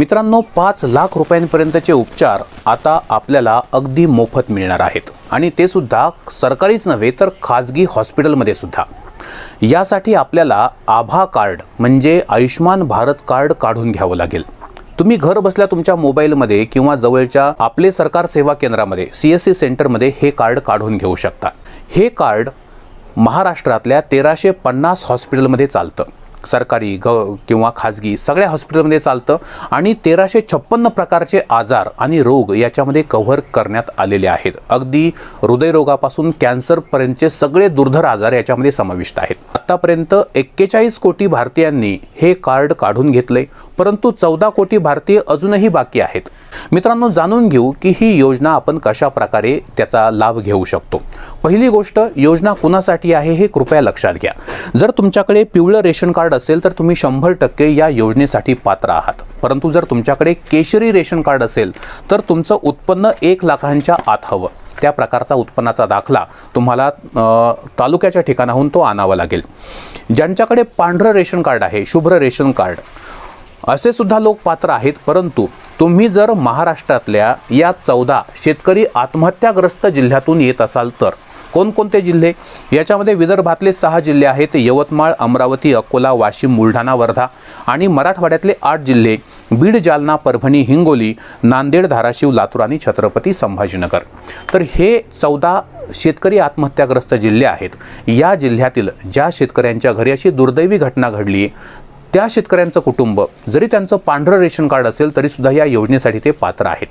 मित्रांनो पाच लाख रुपयांपर्यंतचे उपचार आता आपल्याला अगदी मोफत मिळणार आहेत. आणि ते सुद्धा सरकारीच नव्हे तर खाजगी हॉस्पिटलमध्ये सुद्धा. यासाठी आपल्याला आभा कार्ड म्हणजे आयुष्मान भारत कार्ड काढून घ्यावं लागेल. तुम्ही घर बसल्या तुमच्या मोबाईलमध्ये किंवा जवळच्या आपले सरकार सेवा केंद्रामध्ये सी एस सी सेंटरमध्ये हे कार्ड काढून घेऊ शकता. हे कार्ड महाराष्ट्रातल्या तेराशे पन्नास हॉस्पिटलमध्ये चालतं. सरकारी ग किंवा खाजगी सगळ्या हॉस्पिटलमध्ये चालतं. आणि तेराशे छप्पन्न प्रकारचे आजार आणि रोग याच्यामध्ये कव्हर करण्यात आलेले आहेत. अगदी हृदयरोगापासून कॅन्सरपर्यंतचे सगळे दुर्धर आजार याच्यामध्ये समाविष्ट आहेत. आत्तापर्यंत एक्केचाळीस कोटी भारतीयांनी हे कार्ड काढून घेतले परंतु चौदा कोटी भारतीय अजूनही बाकी आहेत. मित्रांनो जाणून घेऊ की ही योजना आपण कशा प्रकारे त्याचा लाभ घेऊ शकतो. पहिली गोष्ट योजना कुणासाठी आहे हे कृपया लक्षात घ्या. जर तुमच्याकडे पिवळं रेशन कार्ड असेल तर तुम्ही शंभर टक्के या योजनेसाठी पात्र आहात. परंतु जर तुमच्याकडे केशरी रेशन कार्ड असेल तर तुमचं उत्पन्न एक लाखांच्या आत हवं. त्या प्रकारचा उत्पन्नाचा दाखला तुम्हाला तालुक्याच्या ठिकाणाहून तो आणावा लागेल. ज्यांच्याकडे पांढरं रेशन कार्ड आहे शुभ्र रेशन कार्ड असे सुद्धा लोक पात्र आहेत परंतु तुम्ही जर महाराष्ट्रातल्या या चौदा शेतकरी आत्महत्याग्रस्त जिल्ह्यातून येत असाल तर कोणकोणते जिल्हे? याच्यामध्ये विदर्भातले सहा जिल्हे आहेत यवतमाळ अमरावती अकोला वाशिम बुलढाणा वर्धा आणि मराठवाड्यातले आठ जिल्हे बीड जालना परभणी हिंगोली नांदेड धाराशिव लातूर आणि छत्रपती संभाजीनगर. तर हे चौदा शेतकरी आत्महत्याग्रस्त जिल्हे आहेत. या जिल्ह्यातील ज्या शेतकऱ्यांच्या घरी अशी दुर्दैवी घटना घडली त्या शेतकऱ्यांचं कुटुंब जरी त्यांचं पांढरं रेशन कार्ड असेल तरी सुद्धा या योजनेसाठी ते पात्र आहेत.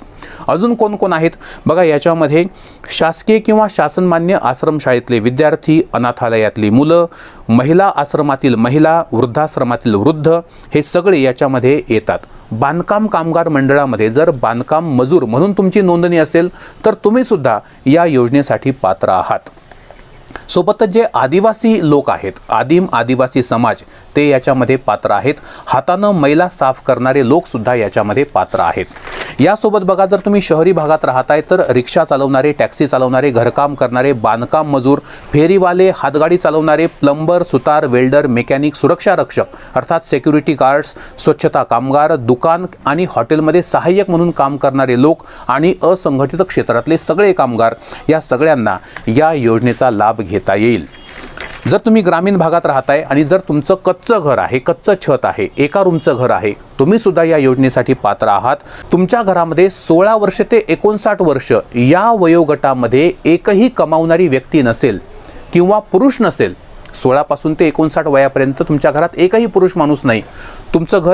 अजून कोण कोण आहेत? बघा याच्यामध्ये शासकीय किंवा शासनमान्य आश्रमशाळेतले विद्यार्थी अनाथालयातली मुलं महिला आश्रमातील महिला वृद्धाश्रमातील वृद्ध हे सगळे याच्यामध्ये येतात. बांधकाम कामगार मंडळामध्ये जर बांधकाम मजूर म्हणून तुमची नोंदणी असेल तर तुम्ही सुद्धा या योजनेसाठी पात्र आहात. सोबतच जे आदिवासी लोक आहेत आदिम आदिवासी समाज ते याच्यामध्ये पात्र आहेत. हातानं मैला साफ करणारे लोकसुद्धा याच्यामध्ये पात्र आहेत. यासोबत बघा जर तुम्ही शहरी भागात राहताय तर रिक्षा चालवणारे टॅक्सी चालवणारे घरकाम करणारे बांधकाम मजूर फेरीवाले हातगाडी चालवणारे प्लंबर सुतार वेल्डर मेकॅनिक सुरक्षा रक्षक अर्थात सेक्युरिटी गार्ड्स स्वच्छता कामगार दुकान आणि हॉटेलमध्ये सहाय्यक म्हणून काम करणारे लोक आणि असंघटित क्षेत्रातले सगळे कामगार या सगळ्यांना या योजनेचा लाभ घेता येईल. जर तुम्ही ग्रामीण भागात राहताय आणि जर तुमचं कच्चं घर आहे कच्चं छत आहे एका रूमचं घर आहे तुम्ही सुद्धा या योजनेसाठी पात्र आहात. तुमच्या घरामध्ये सोळा वर्ष ते एकोणसाठ वर्ष या वयोगटामध्ये एकही कमावणारी व्यक्ती नसेल किंवा पुरुष नसेल सोळापासून ते एकोणसाठ वयापर्यंत तुमच्या घरात एकही पुरुष माणूस नाही. तुमचं घर